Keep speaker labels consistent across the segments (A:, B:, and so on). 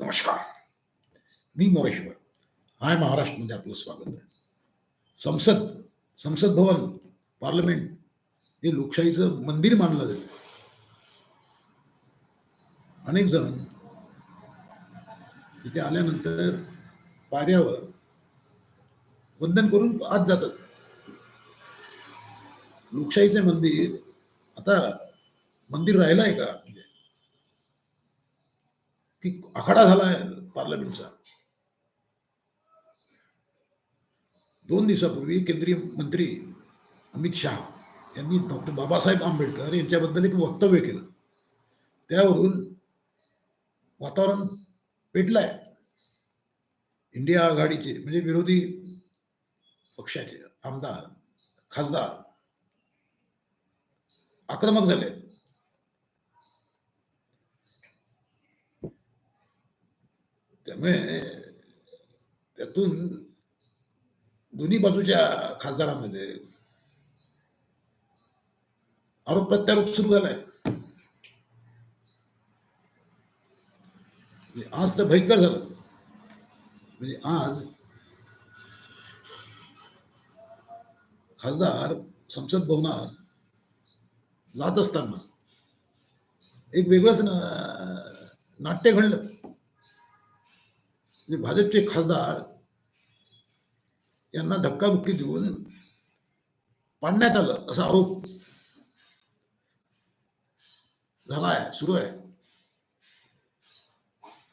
A: नमस्कार. मी मोरेश्वर हाय महाराष्ट्रमध्ये आपलं स्वागत आहे. संसद संसद भवन पार्लमेंट हे लोकशाहीचं मंदिर मानलं जातं. अनेक जण तिथे आल्यानंतर पायऱ्यावर वंदन करून आत जातात. लोकशाहीचे मंदिर आता मंदिर राहिलं आहे का? म्हणजे की आखाडा झाला आहे पार्लमेंटचा. दोन दिवसापूर्वी केंद्रीय मंत्री अमित शहा यांनी डॉक्टर बाबासाहेब आंबेडकर यांच्याबद्दल एक वक्तव्य केलं. त्यावरून वातावरण पेटलंय. इंडिया आघाडीचे म्हणजे विरोधी पक्षाचे आमदार खासदार आक्रमक झाले त्यामुळे त्यातून दोन्ही बाजूच्या खासदारांमध्ये आरोप प्रत्यारोप सुरू झालाय. म्हणजे आज तर भयंकर झालं. म्हणजे आज खासदार संसद भवनात जात असताना एक वेगळंच नाट्य घडलं. म्हणजे भाजपचे खासदार यांना धक्काबुक्की देऊन पाडण्यात आलं असा आरोप झाला आहे सुरू आहे.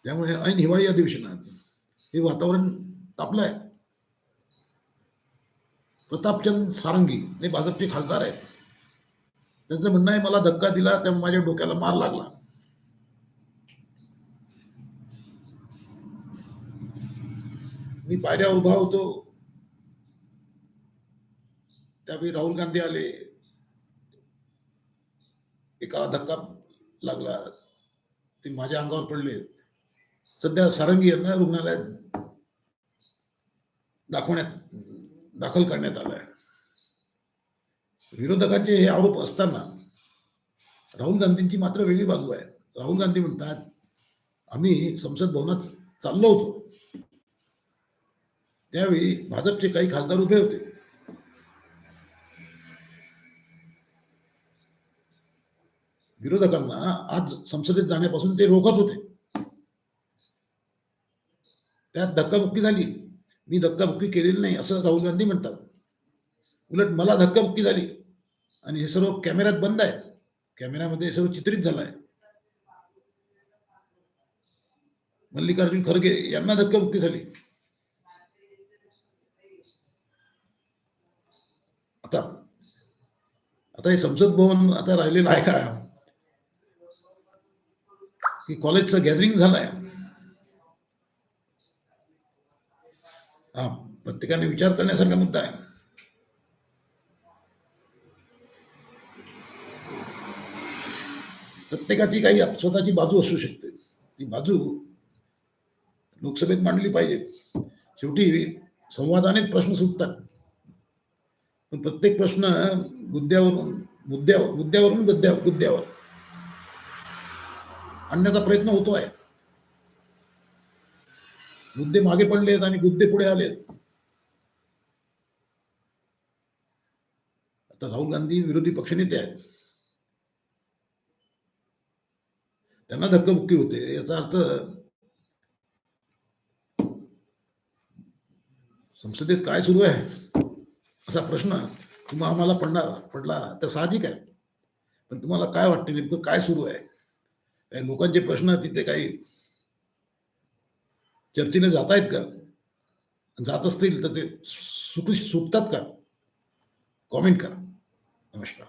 A: त्यामुळे ऐन हिवाळी अधिवेशनात हे वातावरण तापलं आहे प्रतापचंद सारंगी हे भाजपचे खासदार आहेत. त्यांचं म्हणणं आहे मला धक्का दिला त्यामुळे माझ्या डोक्याला मार लागला. मी पायऱ्या उभा होतो. त्यावेळी राहुल गांधी आले. एकाला धक्का लागला. ते माझ्या अंगावर पडले. सध्या सारंगी यांना रुग्णालयात दाखवण्यात दाखल करण्यात आलाय. विरोधकांचे हे आरोप असताना राहुल गांधींची मात्र वेगळी बाजू आहे. राहुल गांधी म्हणतात आम्ही संसद भवनात चाललो होतो. त्यावेळी भाजपचे काही खासदार उभे होते. विरोधकांना आज संसदेत जाण्यापासून ते रोखत होते. त्यात धक्काबुक्की झाली. मी धक्काबुक्की केलेली नाही असं राहुल गांधी म्हणतात. उलट मला धक्काबुक्की झाली. आणि हे सर्व कॅमेऱ्यात बंद आहे. कॅमेऱ्यामध्ये हे सर्व चित्रित झालं आहे. मल्लिकार्जुन खरगे यांना धक्काबुक्की झाली. आता. आता हे संसद भवन आता राहिलेलं आहे का? की कॉलेजचं गॅदरिंग झालंय. हा प्रत्येकाने विचार करण्यासारखा मुद्दा आहे. प्रत्येकाची काही स्वतःची बाजू असू शकते. ती बाजू लोकसभेत मांडली पाहिजे. शेवटी संवादानेच प्रश्न सुटतात. पण प्रत्येक प्रश्न मुद्द्यावरून मुद्द्यावर मुद्द्यावरून गद्द्यावर गुद्द्यावर म्हणजे आणण्याचा प्रयत्न होतो आहे. मुद्दे मागे पडलेत आणि गुद्दे पुढे आलेत. आता राहुल गांधी विरोधी पक्षनेते आहेत. त्यांना धक्काबुक्की होते याचा अर्थ संसदेत काय सुरू आहे? असा प्रश्न तुम्हा आम्हाला पडणार. पडला तर साहजिक आहे. पण तुम्हाला काय वाटते नेमकं काय सुरू आहे? काही लोकांचे प्रश्न तिथे काही चर्चेने जात आहेत का? जात असतील तर ते सुटू सुटतात का? कॉमेंट करा. नमस्कार.